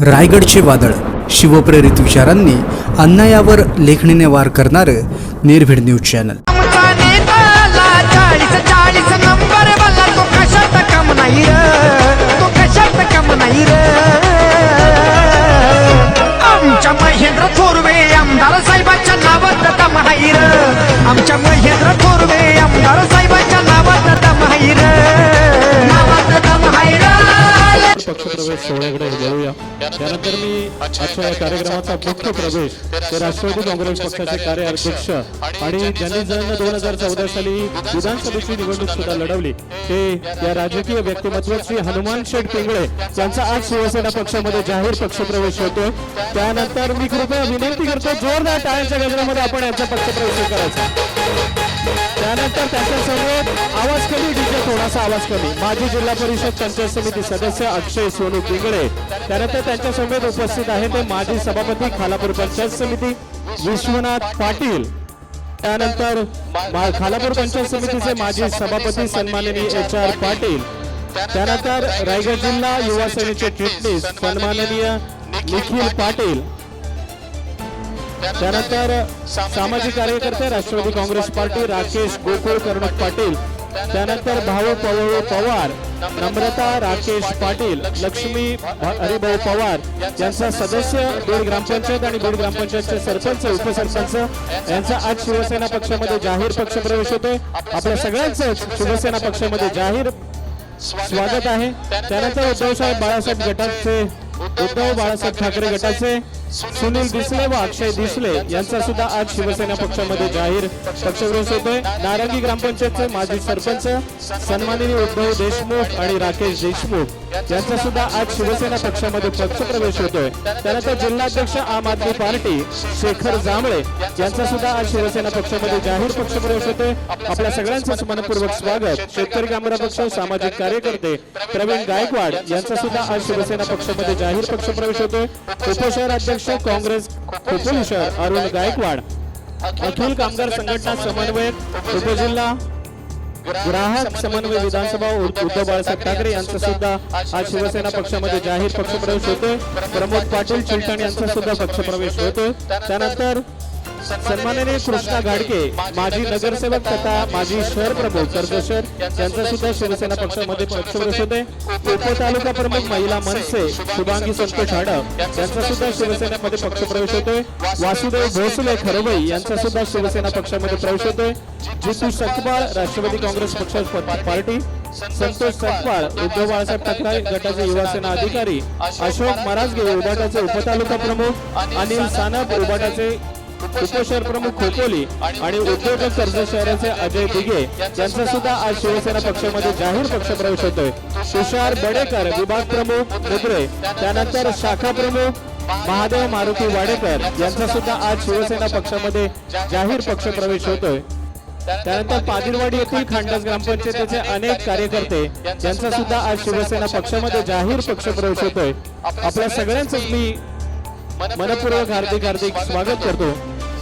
रायगडचे वादळ. शिवप्रेरित विचारांनी अन्यायावर लेखणीने वार करणारं निर्भीड न्यूज चॅनल. आमच्या महेंद्र थोरवे आमदार पक्षप्रवेश सोहळ्याकडे वळूया. त्यानंतर मी आजच्या या कार्यक्रमाचा मुख्य प्रवेश ते राष्ट्रवादी काँग्रेस पक्षाचे कार्याध्यक्ष आणि ज्यांनी ज्यांना दोन हजार चौदा साली विधानसभेची निवडणूक सुद्धा लढवली ते या राजकीय व्यक्तिमत्वाची हनुमान शेठ पिंगळे यांचा आज शिवसेना पक्षामध्ये जाहीर पक्षप्रवेश होतो. त्यानंतर मी कृपया विनंती करतो जोरदार टाळ्यांच्या गजरामध्ये आपण यांचा पक्षप्रवेश करायचा. त्यानंतर त्यांच्यासमोर आवाज कमी डीजे थोडासा आवाज कमी. माजी जिल्हा परिषद पंचायत समिती सदस्य अक्षय सोनू पिंगळे. त्यानंतर त्यांच्यासमोर उपस्थित आहे ते माजी सभापती खालापूर पंचायत समिती विश्वनाथ पाटील. त्यानंतर खालापूर पंचायत समितीचे माजी सभापती सन्माननीय एच आर पाटील. त्यानंतर रायगड जिल्हा युवा सेनेचे चिटणीस सन्माननीय निखिल पाटील. त्यानंतर सामाजिक कार्यकर्ते राष्ट्रवादी काँग्रेस पार्टी राकेश गोकुळ कर्णक पाटील. त्यानंतर भाऊ पवळू पवार नम्रता राकेश पाटील लक्ष्मी हरिभाऊ पवार यांचा सदस्य बीड ग्रामपंचायत आणि बीड ग्रामपंचायतचे सरपंच उपसरपंच. यांचा आज शिवसेना पक्षामध्ये जाहीर पक्षप्रवेश होतोय. आपल्या सगळ्यांचं शिवसेना पक्षामध्ये जाहीर स्वागत आहे. त्यानंतर उद्धवसाहेब बाळासाहेब गटाचे उद्धव बाळासाहेब ठाकरे गटाचे सुनील दिसले व अक्षय दिसले यांचा सुद्धा आज शिवसेना पक्षामध्ये जाहीर पक्षविरोध होतोय. नारंगी ग्रामपंचायतचे माजी सरपंच सन्माननीय उद्धव देशमुख आणि राकेश देशमुख यांचा सुद्धा आज शिवसेना पक्षामध्ये पक्षप्रवेश होतोय. त्यानंतर जिल्हाध्यक्ष आम आदमी पार्टी शेखर जांभळे यांचा सुद्धा आज शिवसेना पक्षामध्ये जाहीर पक्षप्रवेश होतोय. आपल्या सगळ्यांचं मनपूर्वक स्वागत. शेतकरी कामगार पक्ष सामाजिक कार्यकर्ते प्रवीण गायकवाड यांचा सुद्धा आज शिवसेना पक्षामध्ये जाहीर पक्षप्रवेश होतोय. उपशहर अध्यक्ष महाराष्ट्र काँग्रेस खोपोली शहर अरुण गायकवाड. अखिल कामगार संघटना समन्वयक उपजिल्हा ग्राहक समन्वय विधानसभा उद्धव बाळासाहेब ठाकरे यांचा सुद्धा आज शिवसेना पक्षामध्ये जाहीर पक्षप्रवेश होतोय. प्रमोद पाटील चिलटण यांचा सुद्धा पक्षप्रवेश होतोय. त्यानंतर सन्माननीय कृष्णा गाडगे माजी नगरसेवक तथा माजी शहर प्रमुख कर्ज यांचा सुद्धा शिवसेना पक्षामध्ये पक्षप्रवेश होते उप तालुका प्रमुख महिला मनसे शुभांगी संतोष हाडप यांचा सुद्धा शिवसेनेमध्ये पक्षप्रवेश होतोय. वासुदेव भोसले खरवई यांचा सुद्धा शिवसेना पक्षामध्ये प्रवेश होतोय. जितू सकपाळ राष्ट्रवादी काँग्रेस पक्ष पार्टी. संतोष सकपाळ उद्धव बाळासाहेब ठाकरे गटाचे युवासेना अधिकारी. अशोक मराजगे उबाटाचे उपतालुका प्रमुख. अनिल सानप उबाटाचे उपशहर प्रमुख खोपोली आणि उद्योजक कर्ज शहराचे अजय दिघे यांचा सुद्धा आज शिवसेना पक्षामध्ये जाहीर पक्षप्रवेश होतोय. तुषार बडेकर विभाग प्रमुख मुद्रे त्यानंतर शाखा प्रमुख महादेव मारुती वाडेकर यांचा सुद्धा आज शिवसेना पक्षामध्ये जाहीर पक्षप्रवेश होतोय. त्यानंतर पादिरवाडी येथील खांडस ग्रामपंचायतीचे अनेक कार्यकर्ते यांचा सुद्धा आज शिवसेना पक्षामध्ये जाहीर पक्षप्रवेश होतोय. आपल्या सगळ्यांच मी मनपूर्वक हार्दिक हार्दिक स्वागत करतो.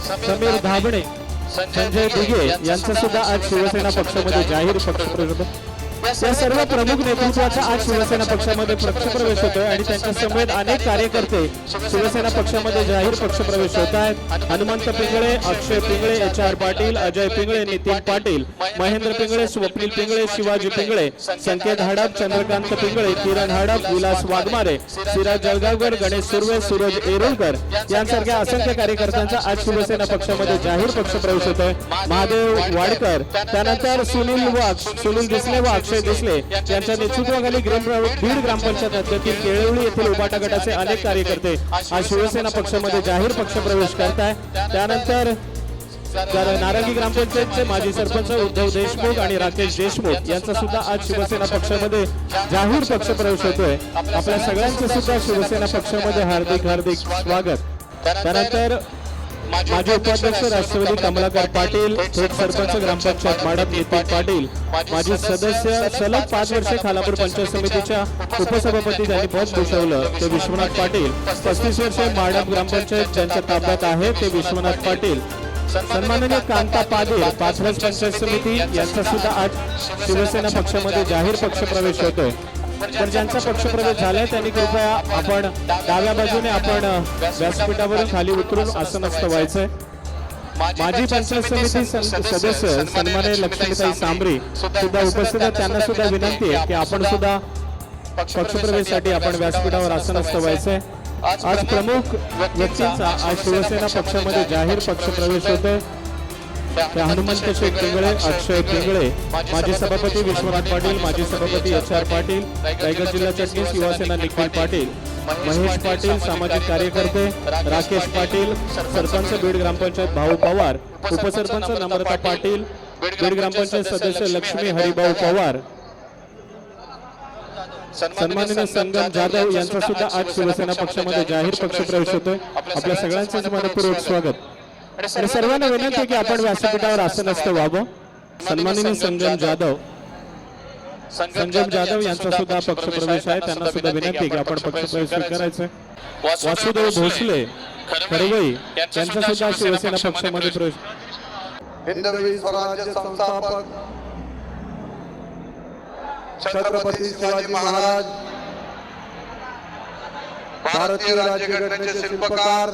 समीर धाबणे संजय दिघे यांचा सुद्धा आज शिवसेना पक्षामध्ये जाहीर पक्षप्रवेश या सर्व प्रमुख नेतृत्वाचा आज शिवसेना पक्षामध्ये पक्षप्रवेश होतोय आणि त्यांच्या समेत अनेक कार्यकर्ते शिवसेना पक्षामध्ये जाहीर पक्षप्रवेश होत आहेत. हनुमंत पिंगळे अक्षय पिंगळे एच आर पाटील अजय पिंगळे नितीन पाटील महेंद्र पिंगळे स्वप्नील पिंगळे शिवाजी पिंगळे संकेत हडप चंद्रकांत पिंगळे किरण हडप विलास वाघमारे सिराज जळगावकर गणेश सुर्वे सूरज एरुळकर यांसारख्या असंख्य कार्यकर्त्यांचा आज शिवसेना पक्षामध्ये जाहीर पक्षप्रवेश होतोय. महादेव वाडकर त्यानंतर सुनील व अक्ष- सुनील दिसले व अक्षय भोसले यांच्या नेतृत्वाखाली ग्राम बीड ग्रामपंचायत राज्यातील केळवळी येथील उबाटा गटाचे अनेक कार्यकर्ते आज शिवसेना पक्षामध्ये जाहीर पक्षप्रवेश करताय. त्यानंतर तर नारंगी ग्रामपंचायतचे माजी सरपंच उद्धव देशमुख आणि राकेश देशमुख यांचा सुद्धा आज शिवसेना पक्षामध्ये जाहीर पक्षप्रवेश होतोय. आपल्या सगळ्यांचं सुद्धा शिवसेना पक्षामध्ये हार्दिक हार्दिक स्वागत. त्यानंतर माजी उपाध्यक्ष राष्ट्रवादी कमलाकर पाटील थेट सरपंच ग्रामपंचायत माडप नितीन पाटील माजी सदस्य सलग पाच वर्षे खालापूर पंचायत समितीच्या उपसभापती ज्यांनी पद भूषवलं. ते विश्वनाथ पाटील. पस्तीस वर्षे माडप ग्रामपंचायत ज्यांच्या ताब्यात आहे ते विश्वनाथ पाटील. सन्माननीय कांता पाटील पाचवस पंचायत समिती यांचा सुद्धा आज शिवसेना पक्षामध्ये जाहीर पक्षप्रवेश होतोय. तर ज्यांचा पक्षप्रवेश झालाय त्यांनी कृपया आपण डाव्या बाजूने आपण व्यासपीठावरून खाली उतरून आसनस्थ व्हायचंय माजी पंचायत समिती सदस्य सन्मान्य लक्ष्मीताई सांबरे सुद्धा उपस्थित आहेत. त्यांना सुद्धा विनंती आहे की आपण सुद्धा पक्षप्रवेशासाठी आपण व्यासपीठावर आसनस्थ व्हायचंय आज प्रमुख व्यक्तींचा आज शिवसेना पक्षामध्ये जाहीर पक्षप्रवेश होतोय. त्या हनुमंत शेख पिंगळे अक्षय पिंगळे माजी सभापती विश्वनाथ पाटील माजी सभापती एच आर पाटील रायगड जिल्हा चटणीस युवासेना निखिल पाटील महेश पाटील सामाजिक कार्यकर्ते राकेश पाटील सरपंच बीड ग्रामपंचायत भाऊ पवार उपसरपंच नम्रता पाटील बीड ग्रामपंचायत सदस्य लक्ष्मी हरिभाऊ पवार. सन्माननीय संगम जाधव यांचा सुद्धा आज शिवसेना पक्षामध्ये जाहीर पक्षप्रवेश होतोय. आपल्या सगळ्यांचंच मनपूर्वक स्वागत. आणि सर्वांना विनंती आहे की आपण व्यासपीठावर आसनस्थ व्हावं सन्माननीय संगम जाधव. संगम जाधव यांचा सुद्धा पक्षप्रवेश आहे. त्यांना सुद्धा विनंती आहे की आपण पक्षप्रवेश स्वीकारायचं. वासुदेव भोसले. खरवई यांचा सुद्धा शिवसेना पक्षामध्ये प्रवेश. हिंदवी स्वराज्य संस्थापक छत्रपती शिवाजी महाराज भारतीय राज्यघटनेचे शिल्पकार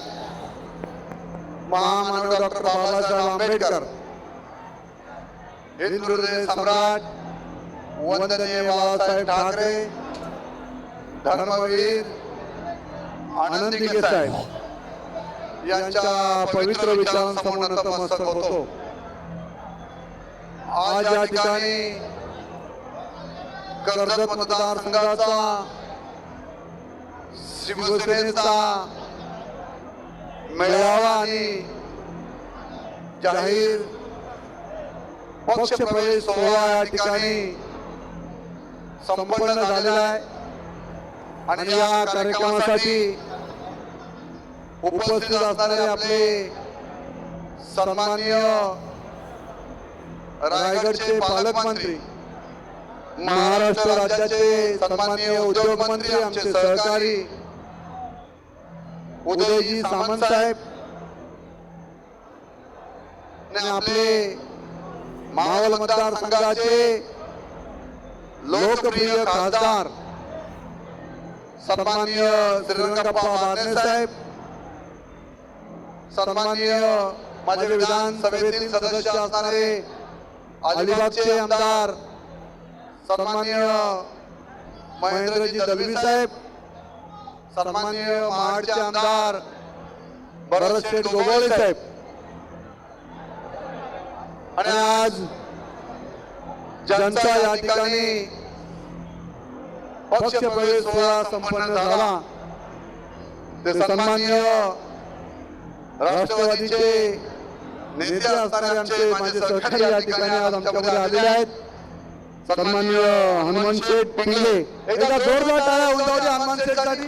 महामानव डॉक्टर बाबासाहेब आंबेडकर. हिंदू सम्राट वंदनीय बाबासाहेब ठाकरे धर्मवीर आनंदी साहेब यांच्या पवित्र विचारांसमोर नतमस्तक होतो. आज या ठिकाणी कर्जत मतदारसंघाचा शिवसेनेचा मेळावा आणि जाहीर पक्षप्रवेश सोहळा या ठिकाणी संपन्न झालेला आहे. आणि या कार्यक्रमासाठी उपस्थित असणारे आपले सन्माननीय रायगडचे पालकमंत्री महाराष्ट्र राज्याचे सन्माननीय उद्योग मंत्री आमचे सहकारी उदयजी सामंत साहेब आपले मावळ मतदारसंघाचे लोकप्रिय खासदार सन्माननीय श्रीरंगप्पा बारणे साहेब सन्माननीय माझे विधानसभेतील सदस्य असणारे अलिबागचे आमदार सन्माननीय महेंद्रजी दलवी साहेब सन्माननीय महाडचे आमदार भरत शेठ गोगोळे साहेब आणि आज ज्यांचा या ठिकाणी पक्ष प्रवेश सोहळा संपन्न झाला. ते सन्माननीय राष्ट्रवादीचे नेते असणारे आमचे माझे सहकारी या ठिकाणी आज आमच्यामध्ये आलेले आहेत. सन्मान्य हनुमान शेठ पिंगले एकदा जोरदार टाळ्या उलटावली हनुमान शेठसाठी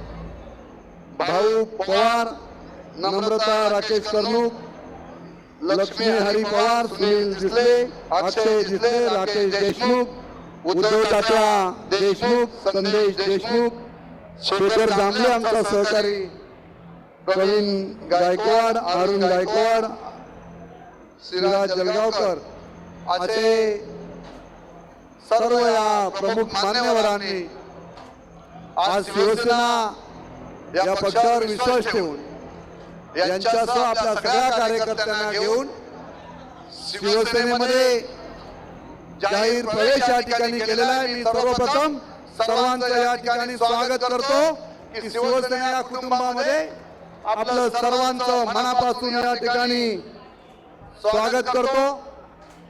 भाऊ पवार नम्रता राकेश कर्णूक लक्ष्मी हरी पवार सुनील जिसले अक्षय जिसले राकेश देशमुख उद्धव तात्या देशमुख संदेश देशमुख शेखर जांभळे आमचा सहकारी प्रवीण गायकवाड अरुण गायकवाड श्रीराज जलगावकर असे सर्व या प्रमुख मान्यवरांनी आज शिवसेना या पक्षावर विश्वास ठेवून यांच्यासह आपल्या सगळ्या कार्यकर्त्यांना घेऊन शिवसेनेमध्ये जाहीर प्रवेश या ठिकाणी केलेला आहे. मी सर्वप्रथम सर्वांचं या ठिकाणी स्वागत करतो की शिवसेना या कुटुंबामध्ये आपलं सर्वांचं मनापासून या ठिकाणी स्वागत करतो.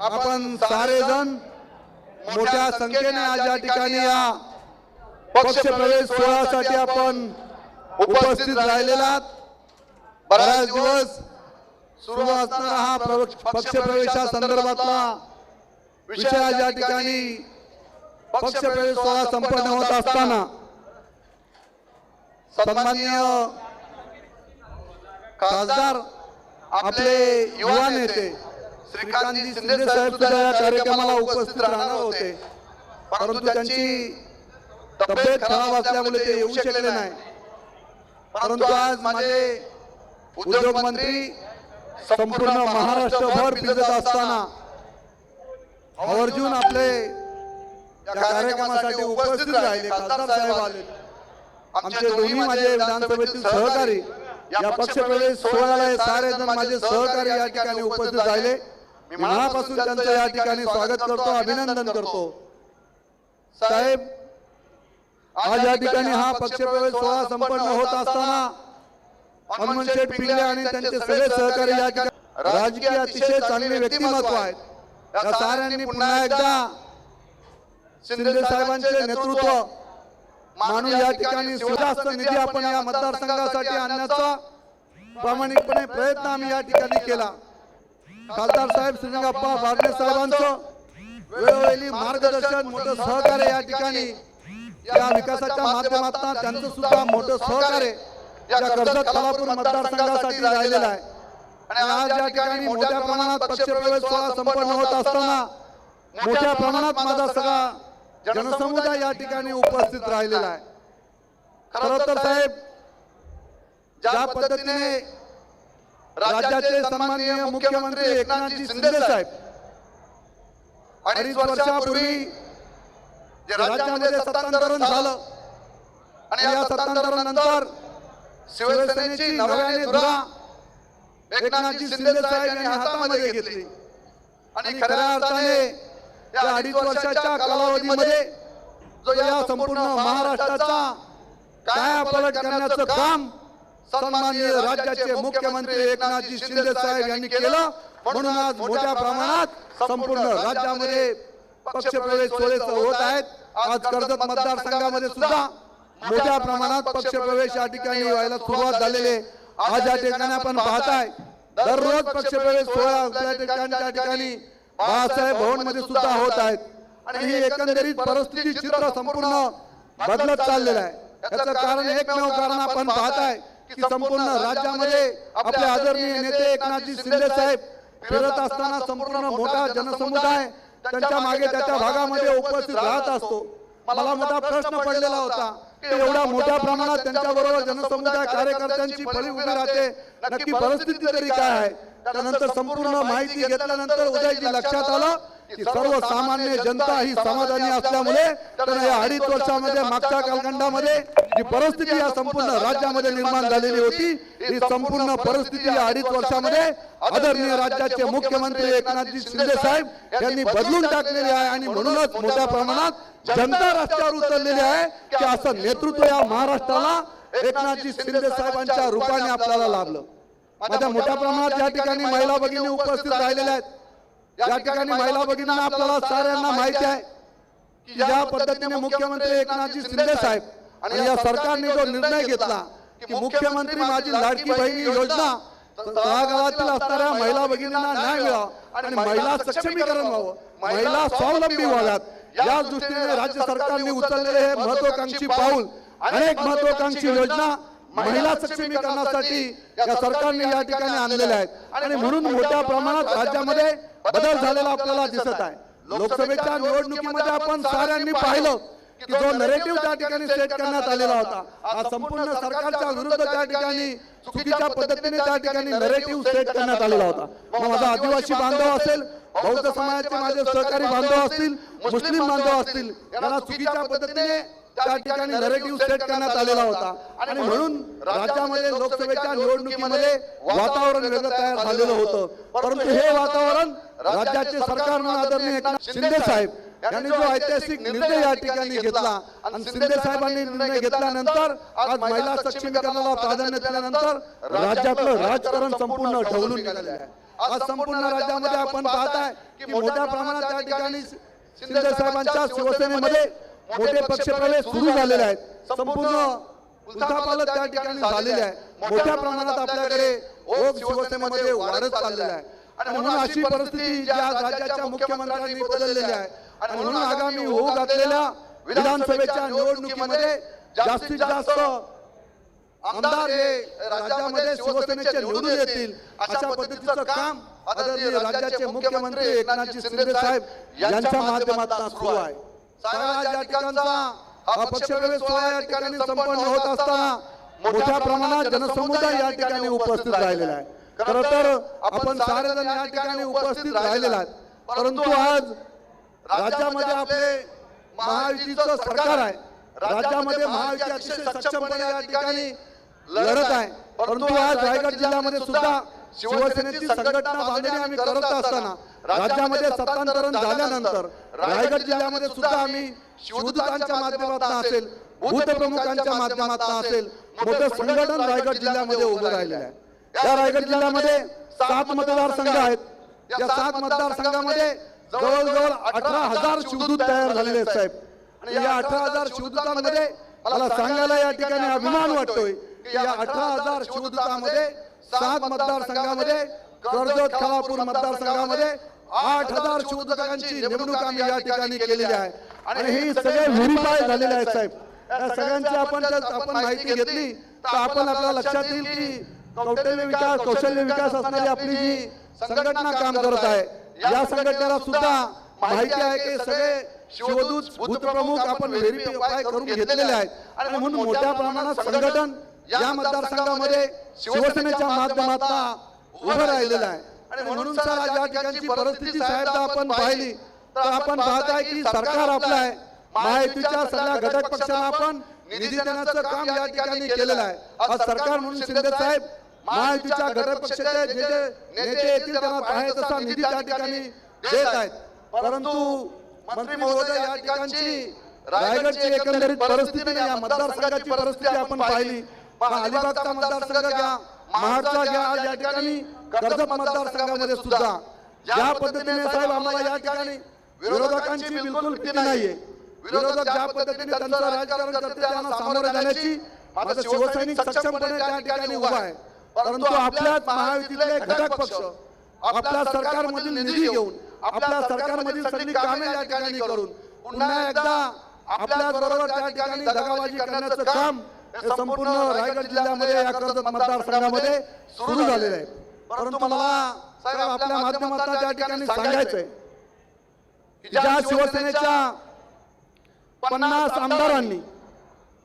आपण सारेजण मोठ्या संख्येने आज या ठिकाणी या पक्ष प्रवेश सोहळ्यासाठी आपण उपस्थित राहिलेला. बराच दिवस सुरू असणारा हा पक्ष प्रवेशा संदर्भातला विषय या ठिकाणी पक्षप्रवेश सोहळा संपन्न होत असताना सन्माननीय खासदार आपले युवा नेते श्रीकांतजी शिंदे साहेब सुद्धा या कार्यक्रमाला उपस्थित राहणार होते. परंतु त्यांची तब्येत खराब असल्यामुळे ते येऊ शकले नाही. परंतु आज माझे उद्योग मंत्री संपूर्ण महाराष्ट्रभर फिरत असताना आवर्जून आपले या कार्यक्रमासाठी उपस्थित राहिले. खासदार साहेब आले. आमचे दोन्ही माझे विधानसभेतील सहकारी या पक्षप्रवेश सोहळ्याला हे सारे जण माझे सहकारी या ठिकाणी उपस्थित राहिले. मी मनापासून त्यांचं या ठिकाणी स्वागत करतो अभिनंदन करतो. साहेब आज या ठिकाणी हा पक्षप्रवेश सोहळा संपन्न होत असताना हनुमान शेठ पिल्ले आणि त्यांचे सगळे सहकारी या ठिकाणी राजकीय अतिशय चांगले व्यक्तिमत्व आहेत. या साऱ्यांनी पुन्हा एकदा शिंदे साहेबांचे नेतृत्व मानून या ठिकाणी सुजास्त निधी आपण या मतदारसंघासाठी आणण्याचा प्रामाणिकपणे प्रयत्न आम्ही या ठिकाणी केला. खासदार साहेब श्रीरंगप्पा बारणे साहेबांचं वेळोवेळी मार्गदर्शन मोठं सहकार्य या ठिकाणी या विकासाच्या माध्यमातून त्यांचं सुद्धा मोठं सहकार्य या कर्जत खालापूर मतदारसंघासाठी राहिलेलं आहे. आणि आज या ठिकाणी मोठ्या प्रमाणात पक्षप्रवेश सोहळा संपन्न होत असताना मोठ्या प्रमाणात माझा सगळा जनसमुदाय या ठिकाणी उपस्थित राहिलेला आहे. खरं तर साहेब ज्या पद्धतीने राज्याचे सन्माननीय मुख्यमंत्री एकनाथजी शिंदे साहेब अडीच वर्षापूर्वी जे राज्यामध्ये सत्तांतरण झालं आणि या सत्तांतरणानंतर शिवसेनेची नव्याने धुरा एकनाथजी शिंदे साहेब यांनी हातामध्ये घेतली. आणि खऱ्या अर्थाने या अडीच वर्षाच्या कालावधीमध्ये जो या संपूर्ण महाराष्ट्राचा कायापलट करण्याचं काम सन्माननीय राज्याचे मुख्यमंत्री एकनाथजी शिंदे साहेब यांनी केलं. म्हणून आज मोठ्या प्रमाणात संपूर्ण राज्यामध्ये पक्षप्रवेश सोयीचं होत आहेत. आज कर्जत मतदारसंघामध्ये सुद्धा मोठ्या प्रमाणात पक्षप्रवेश या ठिकाणी व्हायला सुरुवात झालेली आहे. आज या ठिकाणी आपण पाहताय दररोज पक्षप्रवेश सोहळा आपल्या ठिकाणी त्या ठिकाणी बाळासाहेब भवनमध्ये सुद्धा होत आहेत. आणि ही एकंदरीत परिस्थिती चित्र संपूर्ण बदलत चाललेलं आहे. याचं कारण एकमेव कारण आपण पाहताय की संपूर्ण राज्यामध्ये आपले आदरणीय नेते एकनाथजी शिंदे साहेब फिरत असताना संपूर्ण मोठा जनसमुदाय त्यांच्या मागे त्याच्या भागामध्ये उपस्थित राहत असतो. मला मोठा प्रश्न पडलेला होता एवढ्या मोठ्या प्रमाणात त्यांच्या बरोबर जनसमुदाय कार्यकर्त्यांची फळी उभी राहते. नक्की परिस्थिती तरी काय आहे? त्यानंतर संपूर्ण माहिती घेतल्यानंतर उदयजी लक्षात आलं. की सर्वसामान्य जनता ही समाधानी असल्यामुळे त्यांना या अडीच वर्षामध्ये मागच्या कालखंडामध्ये जी परिस्थिती या संपूर्ण राज्यामध्ये निर्माण झालेली होती ही संपूर्ण परिस्थिती या अडीच वर्षामध्ये आदरणीय राज्याचे मुख्यमंत्री एकनाथजी शिंदे साहेब यांनी बदलून टाकलेली आहे आणि म्हणूनच मोठ्या प्रमाणात जनता रस्त्यावर उतरलेली आहे की असं नेतृत्व या महाराष्ट्राला एकनाथजी शिंदे साहेबांच्या रूपाने आपल्याला लाभलं. माझ्या मोठ्या प्रमाणात या ठिकाणी महिला भगिनी उपस्थित राहिलेल्या आहेत. या ठिकाणी महिला भगिनींना आपल्याला साऱ्यांना माहिती आहे की ज्या पद्धतीने मुख्यमंत्री एकनाथजी शिंदे साहेब आणि या सरकारने जो निर्णय घेतला की मुख्यमंत्री माझी लाडकी बहिणी योजना तळागाळातील असणाऱ्या महिला भगिनींना न्याय मिळावा आणि महिला सक्षमीकरण व्हावं. महिला स्वावलंबी व्हाव्यात. या दृष्टीने राज्य सरकारने उचललेले हे महत्वाकांक्षी पाऊल. अनेक महत्वाकांक्षी योजना महिला सक्षमीकरणासाठी या सरकारने या ठिकाणी आणलेल्या आहेत. आणि म्हणून मोठ्या प्रमाणात राज्यामध्ये बदल झालेला आपल्याला दिसत आहे. लोकसभेच्या निवडणुकीमध्ये आपण साऱ्यांनी पाहिलं की जो नरेटिव्ह त्या ठिकाणी सेट करण्यात आलेला होता. हा संपूर्ण सरकारच्या विरुद्ध त्या ठिकाणी चुकीच्या पद्धतीने त्या ठिकाणी नरेटिव्ह सेट करण्यात आलेला होता. मग माझा आदिवासी बांधव असेल बौद्ध समाजाचे माझे सहकारी बांधव असतील मुस्लिम बांधव असतील यांना चुकीच्या पद्धतीने त्या ठिकाणी नरेटिव्ह सेट करण्यात आलेला होता. आणि म्हणून राज्यामध्ये लोकसभेच्या निवडणुकीमध्ये वातावरण वेगळं तयार झालेलं होतं. परंतु हे वातावरण राज्याचे सरकार आदरणीय एकनाथ शिंदे साहेब यांनी जो ऐतिहासिक निर्णय या ठिकाणी घेतला आणि शिंदे साहेबांनी निर्णय घेतल्यानंतर आज महिला सक्षमीकरणाला प्राधान्य दिल्यानंतर राज्यातलं राजकारण संपूर्ण ढवलून निघालेलं आहे. आज संपूर्ण राज्यामध्ये आपण पाहताय की मोठ्या प्रमाणात त्या ठिकाणी शिंदे साहेबांच्या शिवसेनेमध्ये मोठे पक्षप्रवेश सुरू झालेले आहेत. संपूर्ण उलथापालट त्या ठिकाणी झालेले आहे मोठ्या प्रमाणात आपल्याकडे ओघ शिवसेनेमध्ये वाढत चाललेला आहे. आणि म्हणून अशी परिस्थिती जी आज राज्याच्या मुख्यमंत्र्यांनी बदललेली आहे. आणि म्हणून आगामी होऊ घातलेल्या विधानसभेच्या निवडणुकीमध्ये जास्तीत जास्त आमदार हे राज्यामध्ये शिवसेनेचे निवडून येतील. अशा पद्धतीचं काम आदरणीय राज्याचे मुख्यमंत्री एकनाथजी शिंदे साहेब यांच्या माध्यमातून सुरू आहे. आज या ठिकाणचा हा पक्षप्रवेश सोहळा या ठिकाणी संपन्न होत असताना मोठ्या प्रमाणात जनसमुदाय या ठिकाणी उपस्थित राहिलेला आहे. खर तर आपण सारेजण या ठिकाणी उपस्थित राहिलेला आहेत परंतु आज राज्यामध्ये आपले महायुतीचं सरकार आहे. राज्यामध्ये महायुती अतिशय सक्षमपणे या ठिकाणी लढत आहे. परंतु आज रायगड जिल्ह्यामध्ये सुद्धा शिवसेनेची संघटना बांधणी आम्ही करत असताना राज्यामध्ये सत्तांतरण झाल्यानंतर रायगड जिल्ह्यामध्ये सुद्धा आम्ही शिवदूतांच्या माध्यमातून असेल भूतप्रमुखांच्या माध्यमातून असेल मोठं संघटन रायगड जिल्ह्यामध्ये उभं राहिलेलं आहे. या रायगड जिल्ह्यामध्ये सात मतदारसंघ आहेत. या सात मतदारसंघामध्ये जवळजवळ अठरा हजार शिवदूत तयार झालेले आहेत साहेब. आणि या अठरा हजार शिवदूतांमध्ये मला सांगायला या ठिकाणी अभिमान वाटतोय की या अठरा हजार शिवदूतामध्ये सात मतदारसंघामध्ये कर्जत खालापूर मतदारसंघामध्ये आठ हजार शिवदूतांची नेमणूक आम्ही या ठिकाणी केलेली आहे. आणि ही सगळे व्हेरीफाय झालेले आहेत साहेब. या सगळ्यांची आपण जर आपण माहिती घेतली तर आपण आपल्या लक्षात येईल की कौशल्य विकास कौशल्य विकास असणारी आपली जी संघटना काम करत आहे. या संघटनेला सुद्धा माहिती आहे की सगळे शिवदूत भूतप्रमुख आपण व्हेरीफाय करून घेतलेले आहेत. आणि म्हणून मोठ्या प्रमाणात संघटन या मतदारसंघामध्ये शिवसेनेच्या माध्यमातून उभं राहिलेलं आहे आणि म्हणून सर या ठिकाणची परिस्थिती साहेब आपण पाहिली तर आपण पाहताय की सरकार आपलं आहे. महायुतीच्या सगळ्या घटक पक्षांना आपण निधी देण्याचं काम या ठिकाणी केलेलं आहे. आज सरकार म्हणून शिंदे साहेब महायुतीच्या घटक पक्षाचे जे जे नेते येतील त्यांना आहे तसा निधी त्या ठिकाणी देत आहेत. परंतु मंत्री महोदय या ठिकाणची रायगडची एकंदरीत परिस्थिती या मतदारसंघाची परिस्थिती आपण पाहिली. अलिबागचा मतदारसंघ घ्या. महाडचा घ्या. या ठिकाणी कर्जत मतदारसंघामध्ये सुद्धा ज्या पद्धतीने साहेब आम्हाला या ठिकाणी विरोधकांची बिलकुल भीती नाहीये. विरोधक ज्या पद्धतीने त्यांचं राजकारण करते त्यांना सामोरे जाण्याची माझं शिवसैनिक सक्षमपणे त्या ठिकाणी उभा आहे. परंतु आपल्याच महायुतीतले घटक पक्ष आपल्या सरकारमधील निधी घेऊन आपल्या सरकारमधील सगळी कामे या ठिकाणी करून पुन्हा एकदा आपल्या बरोबर त्या ठिकाणी दगाबाजी करण्याचं काम संपूर्ण रायगड जिल्ह्यामध्ये या कर्जत मतदारसंघामध्ये सुरू झालेलं आहे परंतु मला साहेब आपल्या माध्यमातून त्या ठिकाणी सांगायचंय की ज्या शिवसेनेच्या पन्नास आमदारांनी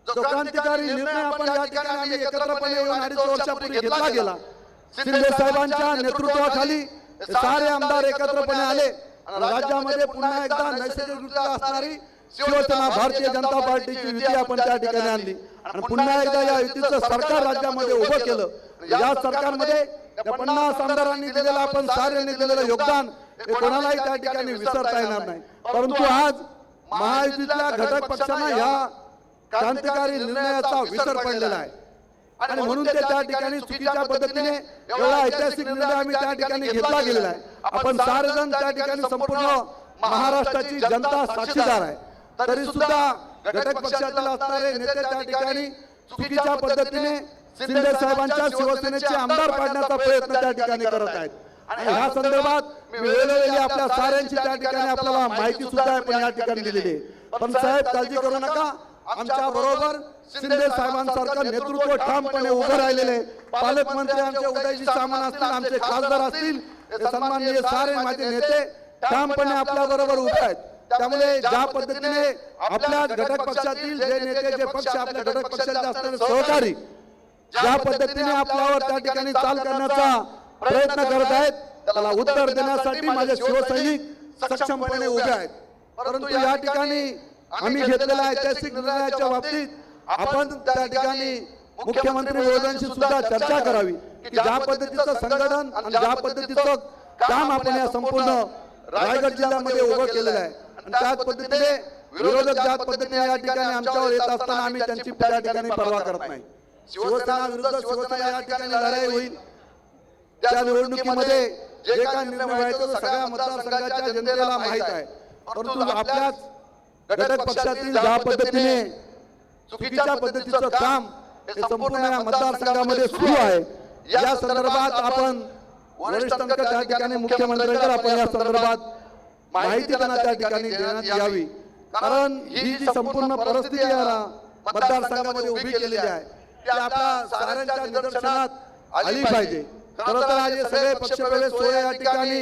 जो क्रांतिकारी निर्णय आपण या ठिकाणी आम्ही एकत्रपणे येऊन अडीच वर्षापूर्वी घेतला गेला. शिंदे साहेबांच्या नेतृत्वाखाली सारे आमदार एकत्रपणे आले. राज्यामध्ये पुन्हा एकदा नैसर्गिकरित्या असणारी शिवसेना भारतीय जनता पार्टीची युती आपण त्या ठिकाणी आणली. आणि पुन्हा एकदा या युतीचं सरकार राज्यामध्ये उभं केलं. या सरकारमध्ये त्या पन्नास आमदारांनी दिलेलं आपण साऱ्यांनी दिलेलं योगदान हे कोणालाही त्या ठिकाणी विसरता येणार नाही. परंतु आज महायुतीतल्या घटक पक्षांना ह्या क्रांतिकारी निर्णयाचा विसर पडलेला आहे. आणि म्हणून ते त्या ठिकाणी चुकीच्या पद्धतीने एवढा ऐतिहासिक निर्णय आम्ही त्या ठिकाणी घेतला गेलेला आहे. आपण सारेजण त्या ठिकाणी संपूर्ण महाराष्ट्राची जनता साक्षीदार आहे. तरी सुद्धा घटक पक्षातील असणारे नेते त्या ठिकाणी चुकीच्या पद्धतीने शिंदे साहेबांच्या शिवसेनेचे आमदार पाडण्याचा प्रयत्न त्या ठिकाणी करत आहेत. आणि ह्या संदर्भात वेळोवेळी आपल्या साऱ्यांची त्या ठिकाणी आपल्याला माहिती सुद्धा आपण या ठिकाणी दिलेली पण साहेब काळजी करू नका. आमच्या बरोबर शिंदे साहेबांसारखं नेतृत्व ठामपणे उभं राहिलेले पालकमंत्री आमचे उदयजी सामान असतील आमचे खासदार असतील सन्माननीय सारे माझे नेते ठामपणे आपल्या बरोबर उभे आहेत. त्यामुळे ज्या पद्धतीने आपल्या घटक पक्षातील जे नेते जे पक्ष आपल्या घटक पक्षाचे असणारे सहकारी ज्या पद्धतीने आपल्यावर त्या ठिकाणी चाल करण्याचा प्रयत्न करत आहेत त्याला उत्तर देण्यासाठी माझे शिवसैनिक सक्षमपणे उभे आहेत. परंतु या ठिकाणी आम्ही घेतलेल्या ऐतिहासिक निर्णयाच्या बाबतीत आपण त्या ठिकाणी मुख्यमंत्री महोदयांशी सुद्धा चर्चा करावी की ज्या पद्धतीचं संघटन आणि ज्या पद्धतीचं काम आपण या संपूर्ण रायगड जिल्ह्यामध्ये उभं केलेलं आहे. आणि त्याच पद्धतीने विरोधक ज्या पद्धतीने या ठिकाणी आमच्यावर येत असताना आम्ही त्यांची त्या ठिकाणी पर्वा करत नाही शिवसेना विरुद्ध शिवसेना या ठिकाणी लढाई होईल. त्या निवडणुकीमध्ये जे काय निर्णय व्हायचं सगळ्या मतदारसंघाच्या जनतेला माहीत आहे. परंतु आपल्याच घटक पक्षातील ज्या पद्धतीने चुकीच्या पद्धतीचं काम हे संपूर्ण या मतदारसंघामध्ये सुरू आहे. या संदर्भात आपण वरिष्ठांकडे त्या ठिकाणी मुख्यमंत्र्यांकडे आपण या संदर्भात माहिती त्यांना त्या ठिकाणी देण्यात यावी. कारण ही जी संपूर्ण परिस्थिती मतदारसंघामध्ये उभी केलेली आहे. ती आपल्या साऱ्यांच्या निदर्शनात आली पाहिजे. खरं तर आज सगळे पक्षप्रवेश सोहळे या ठिकाणी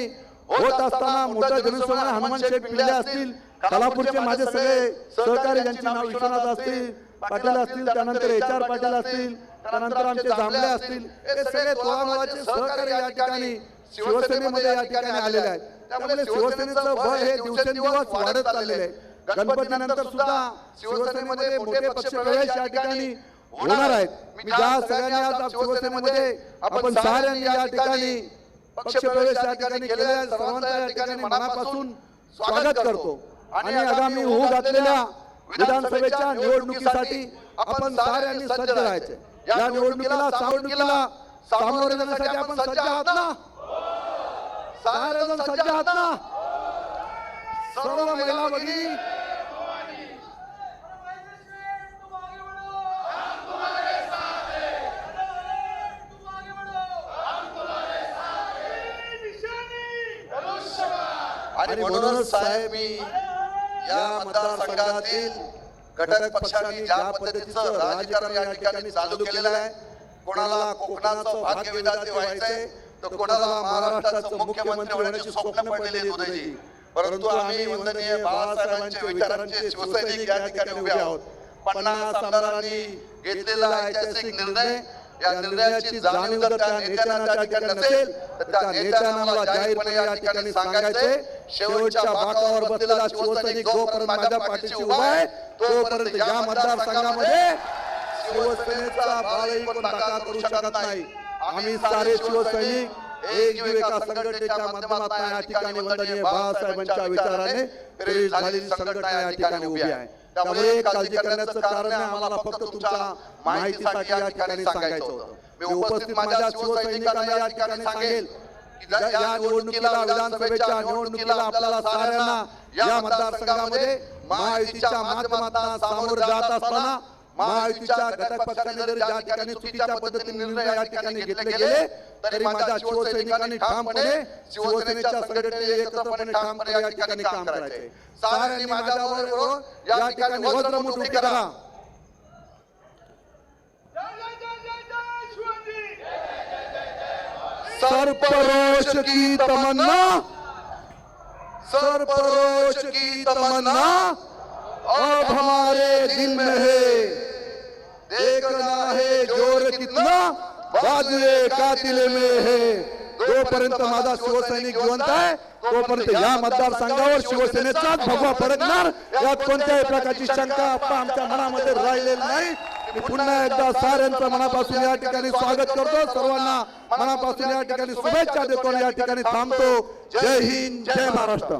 होत असताना मोठ्या जनसमोर हनुमान शेठ पिल्ले असतील कोल्हापूरचे माझे सगळे सहकारी ज्यांचे नाव विश्वनाथ असतील पाटील असतील त्यानंतर एच आर पाटील असतील त्यानंतर आमचे जांभळे असतील हे सगळे तोळामोळाचे सहकारी या ठिकाणी शिवसेनेमध्ये या ठिकाणी आलेले आहेत. त्यामुळे शिवसेनेचं बळ हे दिवसेंदिवस वाढत चाललेले आहे. गणपतीनंतर सुद्धा शिवसेनेमध्ये मोठे पक्षप्रवेश या ठिकाणी होणार आहेत मी ज्या सगळ्यांनी आज शिवसेनेमध्ये आपण साऱ्यांनी या ठिकाणी पक्षप्रवेश या ठिकाणी केलेला आहे. सर्वांचा या ठिकाणी मनापासून स्वागत करतो. आणि आगामी होऊ घातलेल्या विधानसभेच्या निवडणुकीसाठी आपण साऱ्यांनी सज्ज राहायचे. या निवडणुकीला निवडणुकीला सामोरे जाण्यासाठी आपण सज्ज आहात ना? सारेजण सज्ज आहात ना? सर्व महिला भगिनी आणि म्हणूनच साहेब मी या मतदारसंघातील घटक पक्षांनी ज्या पद्धतीचं राजकारण या ठिकाणी चालू केलेलं आहे कोणाला कोकणाचं भाग्य विधाते व्हायचंय तर कोणाला महाराष्ट्राचं मुख्यमंत्री होण्याची स्वप्न पडलेली उदयजी परंतु आम्ही वंदनीय बाळासाहेबांचे विचारांचे शिवसैनिक या ठिकाणी उभे आहोत. पन्नास आमदारांनी घेतलेला ऐतिहासिक निर्णय या निर्णयाची जाणीव जर त्या नेत्यांना त्या ठिकाणी नसेल तर त्या नेत्यांना मला जाहीरपणे या ठिकाणी सांगायचे शेवटच्या बाकावर बसलेला शिवसैनिक जोपर्यंत माझ्या पाठीशी उभा आहे तोपर्यंत या मतदारसंघामध्ये शिवसेनेचा बाळही कोण दाखला करू शकत नाही. आम्ही सारे शिवसैनिक एक संघटनेच्या माध्यमातून या ठिकाणी वंदनीय बाळासाहेबांच्या विचाराने प्रेरित झालेली संघटना या ठिकाणी उभी आहे. त्यामुळे काळजी करण्याचं कारण आम्हाला फक्त तुमच्या माहितीसाठी या ठिकाणी सांगायचं होतं. मी उपस्थित माझ्या शिवसैनिकांना या ठिकाणी सांगेल. या निवडणुकीला विधानसभेच्या निवडणुकीला आपल्याला साऱ्यांना या मतदारसंघामध्ये महायुतीच्या माध्यमातून सामोरं जात असताना महायुतीच्या घटक पक्षाने जर ज्या ठिकाणी चुकीच्या पद्धतीने निर्णय या ठिकाणी घेतले गेले तरी माझ्या शिवसैनिकांनी ठामपणे शिवसेनेच्या संघटनेने एकत्रपणे ठामपणे या ठिकाणी काम करायचे. साऱ्यांनी माझ्याबरोबर या ठिकाणी वज्रमुठ उभी करा. सरपरोश की तमन्ना. सरपरोश की तमन्ना. अब हमारे दिल में है। देखना है जोर कितना? बाजुए कातिले में है। जोपर्यंत माझा शिवसैनिक जिवंत आहे तोपर्यंत या मतदारसंघावर शिवसेनेचाच भगवा फडकणार यात कोणत्याही प्रकारची शंका आपा आमच्या मनामध्ये राहिलेली नाही. मी पुन्हा एकदा साऱ्यांचं मनापासून या ठिकाणी स्वागत करतो. सर्वांना मनापासून या ठिकाणी शुभेच्छा देतो या ठिकाणी थांबतो. जय हिंद जय महाराष्ट्र.